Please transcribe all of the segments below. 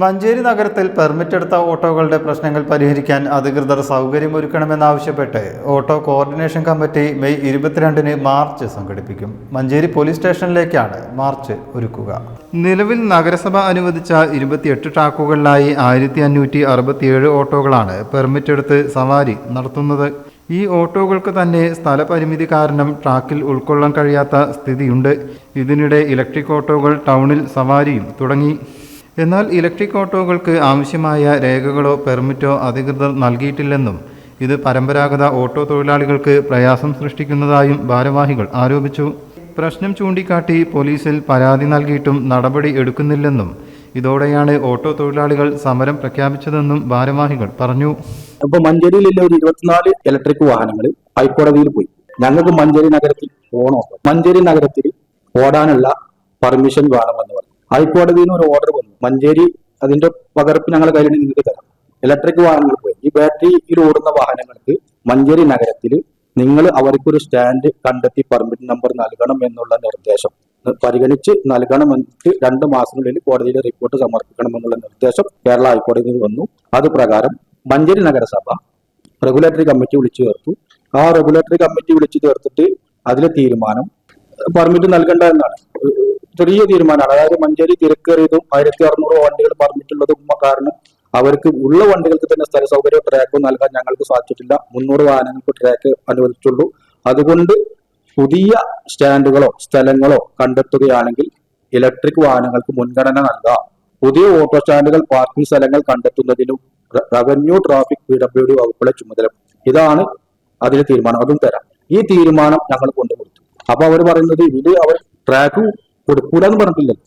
മഞ്ചേരി നഗരത്തിൽ പെർമിറ്റ് എടുത്ത ഓട്ടോകളുടെ പ്രശ്നങ്ങൾ പരിഹരിക്കാൻ അധികൃതർ സൗകര്യമൊരുക്കണമെന്നാവശ്യപ്പെട്ട് ഓട്ടോ കോർഡിനേഷൻ കമ്മിറ്റി മെയ് ഇരുപത്തിരണ്ടിന് മാർച്ച് സംഘടിപ്പിക്കും. മഞ്ചേരി പോലീസ് സ്റ്റേഷനിലേക്കാണ് മാർച്ച് ഒരുക്കുക. നിലവിൽ നഗരസഭ അനുവദിച്ച ഇരുപത്തിയെട്ട് ട്രാക്കുകളിലായി ആയിരത്തി അഞ്ഞൂറ്റി അറുപത്തിയേഴ് ഓട്ടോകളാണ് പെർമിറ്റ് എടുത്ത് സവാരി നടത്തുന്നത്. ഈ ഓട്ടോകൾക്ക് തന്നെ സ്ഥലപരിമിതി കാരണം ട്രാക്കിൽ ഉൾക്കൊള്ളാൻ കഴിയാത്ത സ്ഥിതിയുണ്ട്. ഇതിനിടെ ഇലക്ട്രിക് ഓട്ടോകൾ ടൗണിൽ സവാരിയും തുടങ്ങി. എന്നാൽ ഇലക്ട്രിക് ഓട്ടോകൾക്ക് ആവശ്യമായ രേഖകളോ പെർമിറ്റോ അധികൃതർ നൽകിയിട്ടില്ലെന്നും ഇത് പരമ്പരാഗത ഓട്ടോ തൊഴിലാളികൾക്ക് പ്രയാസം സൃഷ്ടിക്കുന്നതായും ഭാരവാഹികൾ ആരോപിച്ചു. പ്രശ്നം ചൂണ്ടിക്കാട്ടി പോലീസിൽ പരാതി നൽകിയിട്ടും നടപടി എടുക്കുന്നില്ലെന്നും ഇതോടെയാണ് ഓട്ടോ തൊഴിലാളികൾ സമരം പ്രഖ്യാപിച്ചതെന്നും ഭാരവാഹികൾ പറഞ്ഞു. അപ്പൊ മഞ്ചേരിയിലെ ഒരു ഇരുപത്തിനാല് ഇലക്ട്രിക് വാഹനങ്ങൾ ഹൈക്കോടതിയിൽ പോയി. ഞങ്ങൾക്ക് മഞ്ചേരി നഗരത്തിൽ പോകണോ മഞ്ചേരി നഗരത്തിൽ ഓടാനുള്ള പെർമിഷൻ വേണമെന്ന് പറഞ്ഞു. ഹൈക്കോടതിയിൽ നിന്ന് ഒരു ഓർഡർ മഞ്ചേരി അതിന്റെ പകർപ്പ് ഞങ്ങളുടെ കയ്യിൽ നിങ്ങൾക്ക് തരാം ഇലക്ട്രിക് വാഹനങ്ങൾ പോയി. ഈ ബാറ്ററിയിൽ ഓടുന്ന വാഹനങ്ങൾക്ക് മഞ്ചേരി നഗരത്തിൽ നിങ്ങൾ അവർക്കൊരു സ്റ്റാൻഡ് കണ്ടെത്തി പെർമിറ്റ് നമ്പർ നൽകണം എന്നുള്ള നിർദ്ദേശം. പരിഗണിച്ച് നൽകണമെന്നിട്ട് രണ്ട് മാസത്തിനുള്ളിൽ കോടതിയിലെ റിപ്പോർട്ട് സമർപ്പിക്കണമെന്നുള്ള നിർദ്ദേശം കേരള ഹൈക്കോടതിയിൽ വന്നു. അത് പ്രകാരം മഞ്ചേരി നഗരസഭ റെഗുലേറ്ററി കമ്മിറ്റി വിളിച്ചു ചേർത്തു. ആ റെഗുലേറ്ററി കമ്മിറ്റി വിളിച്ചു ചേർത്തിട്ട് അതിലെ തീരുമാനം പെർമിറ്റ് നൽകേണ്ട എന്നാണ് ചെറിയ തീരുമാനമാണ്. അതായത് മഞ്ചേരി തിരക്കേറിയതും ആയിരത്തി അറുന്നൂറ് വണ്ടികൾ പറഞ്ഞിട്ടുള്ളതും കാരണം അവർക്ക് ഉള്ള വണ്ടികൾക്ക് തന്നെ സ്ഥല സൗകര്യം ട്രാക്ക് നൽകാൻ ഞങ്ങൾക്ക് സാധിച്ചിട്ടില്ല. മുന്നൂറ് വാഹനങ്ങൾക്ക് ട്രാക്ക് അനുവദിച്ചുള്ളൂ. അതുകൊണ്ട് പുതിയ സ്റ്റാൻഡുകളോ സ്ഥലങ്ങളോ കണ്ടെത്തുകയാണെങ്കിൽ ഇലക്ട്രിക് വാഹനങ്ങൾക്ക് മുൻഗണന നൽകാം. പുതിയ ഓട്ടോ സ്റ്റാൻഡുകൾ പാർക്കിംഗ് സ്ഥലങ്ങൾ കണ്ടെത്തുന്നതിനും revenue traffic P W D വകുപ്പുകളെ ചുമതല. ഇതാണ് അതിലെ തീരുമാനം. അതും തരാം. ഈ തീരുമാനം ഞങ്ങൾ കൊണ്ടുകൊടുത്തു അപ്പൊ അവർ പറയുന്നത് ഇത് അവർ ട്രാക്ക് കൊടുക്കൂല എന്ന് പറഞ്ഞിട്ടില്ലല്ലോ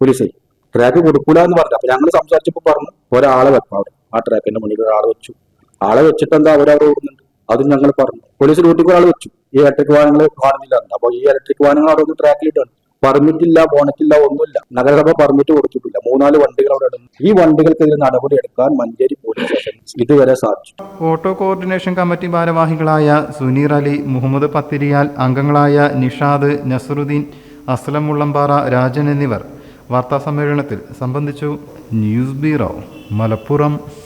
പോലീസേ. ട്രാക്ക് കൊടുക്കൂല എന്ന് പറഞ്ഞു. അപ്പൊ ഞങ്ങൾ സംസാരിച്ചപ്പോ പറഞ്ഞു ഒരാളെ വെക്കാം അവിടെ. ആ ട്രാക്കിന്റെ മുന്നിൽ ഒരാളെ വെച്ചു. ആളെ വെച്ചിട്ട് എന്താ അവരവിടെ ഓടുന്നുണ്ട്? അതും ഞങ്ങൾ പറഞ്ഞു. പോലീസ് ഡ്യൂട്ടിക്ക് ഒരാൾ വെച്ചു. ഈ ഇലക്ട്രിക് വാഹനങ്ങൾ കാണുന്നില്ല എന്ന്. അപ്പൊ ഈ ഇലക്ട്രിക് വാഹനങ്ങൾ അവിടെ ഒന്ന് ട്രാക്കിലിട്ടാണ് പെർമിറ്റ് ഇല്ല ബോണറ്റില്ല ഒന്നുമില്ല. നഗരസഭ പെർമിറ്റ് കൊടുത്തിട്ടില്ല. മൂന്നാൽ വണ്ടികൾ അവിടെ ഇടുന്നു ഈ വണ്ടികൾക്കെതിരെ നടപടി എടുക്കാൻ മഞ്ചേരി പോലീസ് സ്റ്റേഷൻ ഇതുവരെ സാധിച്ചു ഓട്ടോ കോർഡിനേഷൻ കമ്മിറ്റി ഭാരവാഹികളായ സുനീർ അലി മുഹമ്മദ് പത്തിരിയാൽ അംഗങ്ങളായ നിഷാദ് നസറുദ്ദീൻ അസ്ലം മുള്ളമ്പാറ രാജൻ എന്നിവർ വാർത്താസമ്മേളനത്തിൽ സംബന്ധിച്ചു ന്യൂസ് ബ്യൂറോ മലപ്പുറം